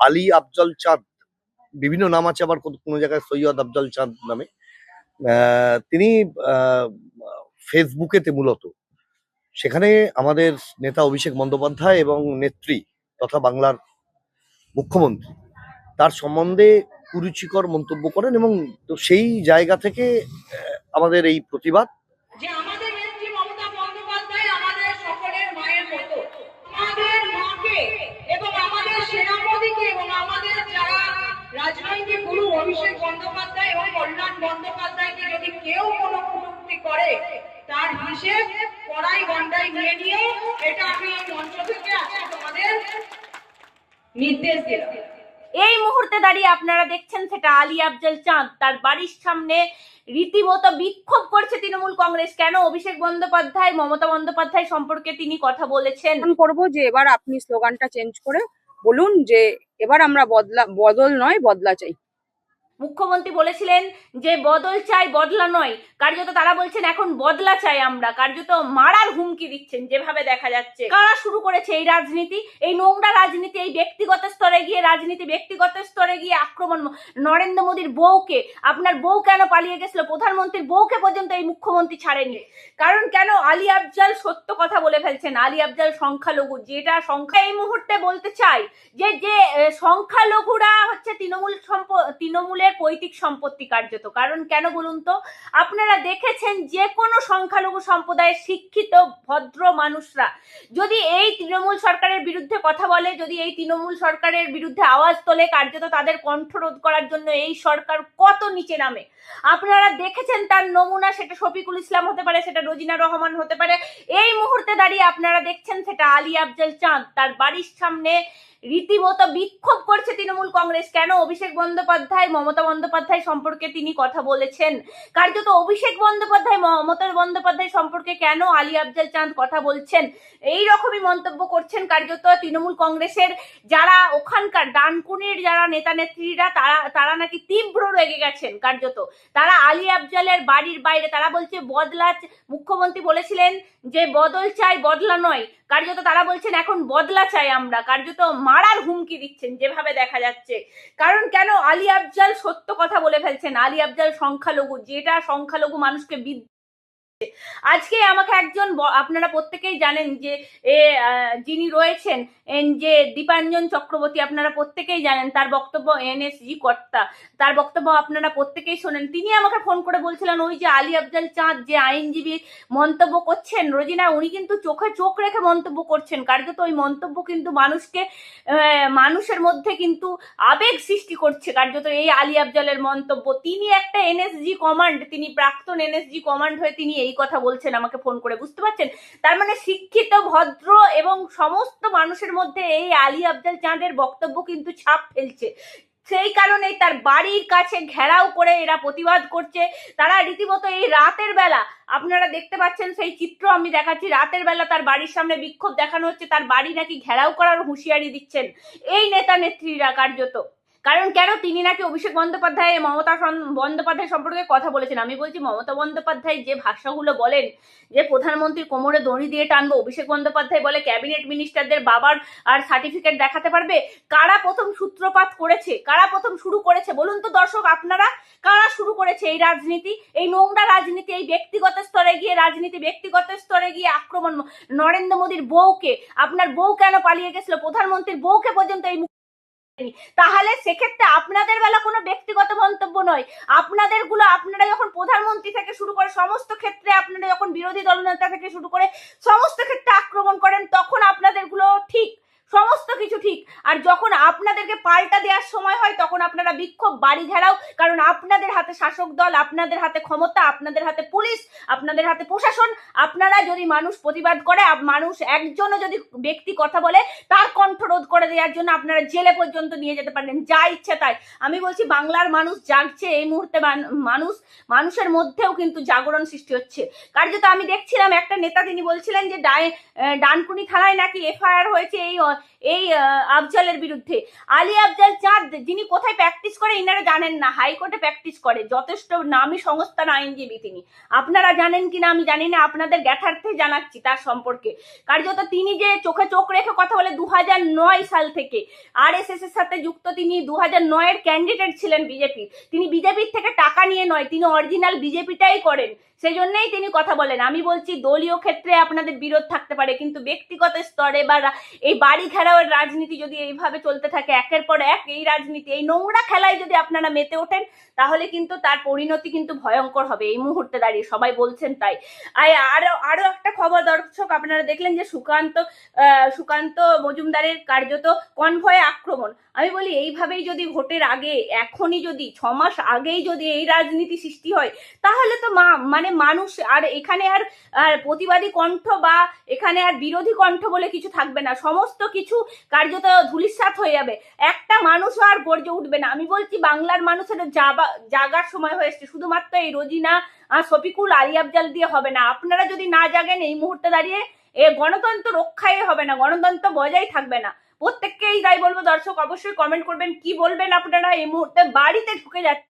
আলী আফজল চাঁদ, বিভিন্ন নাম আছে আবার কোনো- জায়গায় সৈয়দ আফজল চাঁদ নামে। তিনি ফেসবুকেতে মূলত। সেখানে আমাদের নেতা অভিষেক বন্দ্যোপাধ্যায় এবং নেত্রী তথা বাংলার মুখ্যমন্ত্রী, তার সম্বন্ধে কুরুচিকর মন্তব্য করেন এবং তো সেই জায়গা থেকে আমাদের এই প্রতিবাদ যে আমাদের নেত্রী মমতা বন্দ্যোপাধ্যায় আমাদের সকলের মায়ের মতো আমাদের মাকে এবং আমাদের সেনাপতিকে এবং আমাদের যারা রাজনৈতিক গুরু অভিষেক বন্দ্যোপাধ্যায় এবং কল্যাণ বন্দ্যোপাধ্যায়কে যদি কেউ কোনো কটূক্তি করে তার হিসেব কড়াই গন্ডায় নিয়ে নিয়ে এটা আমি এই মঞ্চ থেকে আজকে তোমাদের নির্দেশ দিলাম। এই মুহূর্তে দাঁড়িয়ে আপনারা দেখছেন সেটা আলী আফজল চাঁদ। তার বাড়ির সামনে রীতিমতো বিক্ষোভ করছে তৃণমূল কংগ্রেস। কেন অভিষেক বন্দ্যোপাধ্যায় মমতা বন্দ্যোপাধ্যায় সম্পর্কে তিনি কথা বলেছেন? করব যে এবার আপনি স্লোগানটা চেঞ্জ করে বলুন যে এবার আমরা বদলা বদল নয় বদলা চাই। মুখ্যমন্ত্রী বলেছিলেন যে বদল চাই বদলা নয়। কার্যত তারা বলছেন, এখন বদলা চাই আমরা। কার্যত মারার হুমকি দিচ্ছেন যেভাবে দেখা যাচ্ছে। কারা শুরু করেছে এই রাজনীতি? এই নোংরা রাজনীতি, এই ব্যক্তিগত স্তরে গিয়ে রাজনীতি, ব্যক্তিগত স্তরে গিয়ে আক্রমণ নরেন্দ্র মোদীর বউকে, আপনার বউ কেন পালিয়ে গেছিল? প্রধানমন্ত্রীর বউকে পর্যন্ত এই মুখ্যমন্ত্রী ছাড়েনি কারণ কেন আলী আফজাল সত্য কথা বলে ফেলছেন? আলী আফজাল সংখ্যালঘু, যেটা সংখ্যা, এই মুহূর্তে বলতে চাই যে যে সংখ্যালঘুরা হচ্ছে তৃণমূল সম্প, তৃণমূলের পৈতৃক সম্পত্তি কার্যত। কারণ কেন বলুন তো? আপনারা দেখেছেন যে কোনো সংখ্যালঘু সম্প্রদায়ের শিক্ষিত, ভদ্র মানুষরা যদি এই তৃণমূল সরকারের বিরুদ্ধে কথা বলে, যদি এই তৃণমূল সরকারের বিরুদ্ধে আওয়াজ তোলে, কার্যত তাদের কণ্ঠরোধ করার জন্য এই সরকার কত নিচে নামে? আপনারা দেখেছেন তার নমুনা, সেটা শফিকুল ইসলাম হতে পারে, সেটা রোজিনা রহমান হতে পারে। এই মুহূর্তে দাঁড়িয়ে আপনারা দেখছেন সেটা আলী আফজল চাঁদ, তার বাড়ির সামনে রীতিমতো বিক্ষোভ করছে তৃণমূল কংগ্রেস। কেন অভিষেক বন্দ্যোপাধ্যায়, মমতা বন্দ্যোপাধ্যায় সম্পর্কে তিনি কথা বলেছেন? কার্যত অভিষেক বন্দ্যোপাধ্যায়, মমতা বন্দ্যোপাধ্যায় সম্পর্কে কেন আলী আফজল চাঁদ কথা বলছেন? এই রকমই মন্তব্য করছেন কার্যত তৃণমূল কংগ্রেসের যারা ওখানকার ডানকুনির যারা নেতা নেত্রীরা, তারা তারা নাকি তীব্র রেগে গেছেন কার্যত। তারা আলী আফজালের বাড়ির বাইরে, তারা বলছে বদলা মুখ্যমন্ত্রী বলেছিলেন যে বদল চাই, বদলা নয়। কার্যত তারা বলছেন এখন বদলা চাই আমরা। কার্যত মারার হুমকি দিচ্ছেন, যেভাবে দেখা যাচ্ছে। কারণ কেন আলী আফজাল সত্য কথা বলে ফেলছেন? আলী আফজাল সংখ্যালঘু, যেটা সংখ্যালঘু মানুষকে আজকে আমাকে একজন আপনারা প্রত্যেকেই জানেন যে এ যিনি রয়েছেন যে দীপাঞ্জন চক্রবর্তী, আপনারা প্রত্যেকেই জানেন, তার বক্তব্য এনএসজি কর্তা। তার বক্তব্য আপনারা প্রত্যেকেই শোনেন। তিনি আমাকে ফোন করে বলছিলেন, ওই যে আলী আফজাল চাঁদ, যে আইনজীবী মন্তব্য করছেন, রোজিনা, উনি কিন্তু চোখে চোখ রেখে মন্তব্য করছেন। কার্যত ওই মন্তব্য কিন্তু মানুষকে মানুষের মধ্যে কিন্তু আবেগ সৃষ্টি করছে। কার্যত এই আলী আফজালের মন্তব্য। তিনি একটা এনএসজি কমান্ড, তিনি প্রাক্তন এনএসজি কমান্ড হয়ে তিনি এই কথা বলছেন, আমাকে ফোন করে, বুঝতে পারছেন? তার মানে শিক্ষিত, ভদ্র এবং সমস্ত মানুষের মধ্যে এই আলী আফজাল চাঁদের বক্তব্য কিন্তু ছাপ ফেলছে। সেই কারণেই তার বাড়ির কাছে ঘেরাও করে এরা প্রতিবাদ করছে। তারা রীতিমতো এই রাতের বেলা, আপনারা দেখতে পাচ্ছেন সেই চিত্র আমি দেখাচ্ছি, রাতের বেলা তার বাড়ির সামনে বিক্ষোভ দেখানো হচ্ছে, তার বাড়ি নাকি ঘেরাও করার হুঁশিয়ারি দিচ্ছেন। এই নেতা নেত্রীরা কার্যত। কারণ কেন তিনি নাকি অভিষেক বন্দ্যোপাধ্যায় মমতা বন্দ্যোপাধ্যায় সম্পর্কে কথা বলেছেন? আমি বলছি মমতা বন্দ্যোপাধ্যায় যে ভাষাগুলো বলেন, যে প্রধানমন্ত্রীর কোমরে দড়ি দিয়ে টানবো, অভিষেক বন্দ্যোপাধ্যায় বলে ক্যাবিনেট মিনিস্টারদের বাবার আর সার্টিফিকেট দেখাতে পারবে? কারা প্রথম সূত্রপাত করেছে? কারা প্রথম শুরু করেছে? বলুন তো দর্শক আপনারা, কারা শুরু করেছে এই রাজনীতি? এই নোংরা রাজনীতি, এই ব্যক্তিগত স্তরে গিয়ে রাজনীতি, ব্যক্তিগত স্তরে গিয়ে আক্রমণ নরেন্দ্র মোদীর বউকে, আপনার বউ কেন পালিয়ে গেছিল? প্রধানমন্ত্রীর বউকে পর্যন্ত এই তাহলে সেক্ষেত্রে আপনাদের বেলা কোনো ব্যক্তিগত মন্তব্য নয়। আপনাদেরগুলো আপনারা যখন প্রধানমন্ত্রী থেকে শুরু করে সমস্ত ক্ষেত্রে, আপনারা যখন বিরোধী দলনেতা থেকে শুরু করে সমস্ত ক্ষেত্রে আক্রমণ করেন তখন আপনাদেরগুলো ঠিক সমস্ত কিছু ঠিক আর যখন আপনাদেরকে পাল্টা দেওয়ার সময় হয়, তখন আপনারা বিক্ষোভ, বাড়ি ঘেরাও, কারণ আপনাদের হাতে শাসক দল, আপনাদের হাতে ক্ষমতা, আপনাদের হাতে পুলিশ, আপনাদের হাতে প্রশাসন, আপনারা যদি মানুষ প্রতিবাদ করে মানুষ একজনও যদি ব্যক্তি কথা বলে, তার কণ্ঠ রোধ করে দেওয়ার জন্য আপনারা জেলে পর্যন্ত নিয়ে যেতে পারেন যা ইচ্ছে তাই। আমি বলছি, বাংলার মানুষ জাগছে এই মুহূর্তে মানুষ, মানুষের মধ্যেও কিন্তু জাগরণ সৃষ্টি হচ্ছে। কার্যত আমি দেখছিলাম, একটা নেতা তিনি বলছিলেন যে ডানকুনি থানায় নাকি এফআইআর হয়েছে এই এই আফজালের বিরুদ্ধে। আলী আফজাল চাঁদ যিনি কোথায় প্র্যাকটিস করে ইনারা জানেন না। হাইকোর্টে প্র্যাকটিস করে। যথেষ্ট নামী সংস্থার আইনজীবী তিনি। আপনারা জানেন কিনা আমি জানি না। আপনাদের জ্ঞাতার্থে জানাচ্ছি তার সম্পর্কে। কার্যত তিনি যে চোখে চোখ রেখে কথা বলে দু সাল থেকে আর এস এর সাথে যুক্ত তিনি দু নয়ের ক্যান্ডিডেট ছিলেন বিজেপির তিনি বিজেপির থেকে টাকা নিয়ে নয়, তিনি অরিজিনাল বিজেপিটাই করেন। সেই জন্যই তিনি কথা বলেন। আমি বলছি, দলীয় ক্ষেত্রে আপনাদের বিরোধ থাকতে পারে, কিন্তু ব্যক্তিগত স্তরে বা এই বাড়ি ঘেরাওয়ের রাজনীতি যদি এইভাবে চলতে থাকে, একের পর এক, এই রাজনীতি, এই নোংরা খেলায় যদি আপনারা মেতে ওঠেন, তাহলে কিন্তু তার পরিণতি কিন্তু ভয়ঙ্কর হবে। এই মুহূর্তে দাঁড়িয়ে সবাই বলছেন তাই। আর, আরও একটা খবর দর্শক, আপনারা দেখলেন যে সুকান্ত সুকান্ত মজুমদারের কার্যত কনভয়ে আক্রমণ। আমি বলি, এইভাবেই যদি ভোটের আগে, এখনই যদি, ছ মাস আগেই যদি এই রাজনীতি সৃষ্টি হয়, তাহলে তো মা মানে মানুষ আর এখানে আর আর প্রতিবাদী কণ্ঠ বা এখানে আর বিরোধী কণ্ঠ বলে কিছু থাকবে না। সমস্ত কিছু কার্যত ধুলিস্বাত হয়ে যাবে। একটা মানুষও আর গর্জে উঠবে না। আমি বলছি, বাংলার মানুষের জাগার সময় হয়ে এসছে। শুধুমাত্র এই রোজিনা আর শফিকুল, আলী আফজাল দিয়ে হবে না। আপনারা যদি না জাগেন, এই মুহূর্তে দাঁড়িয়ে এ গণতন্ত্র রক্ষাই হবে না। গণতন্ত্র বজায় থাকবে না। প্রত্যেককেই তাই বলব, দর্শক অবশ্যই কমেন্ট করবেন। কি বলবেন আপনারা? এই মুহূর্তে বাড়িতে ঢুকে যাচ্ছে।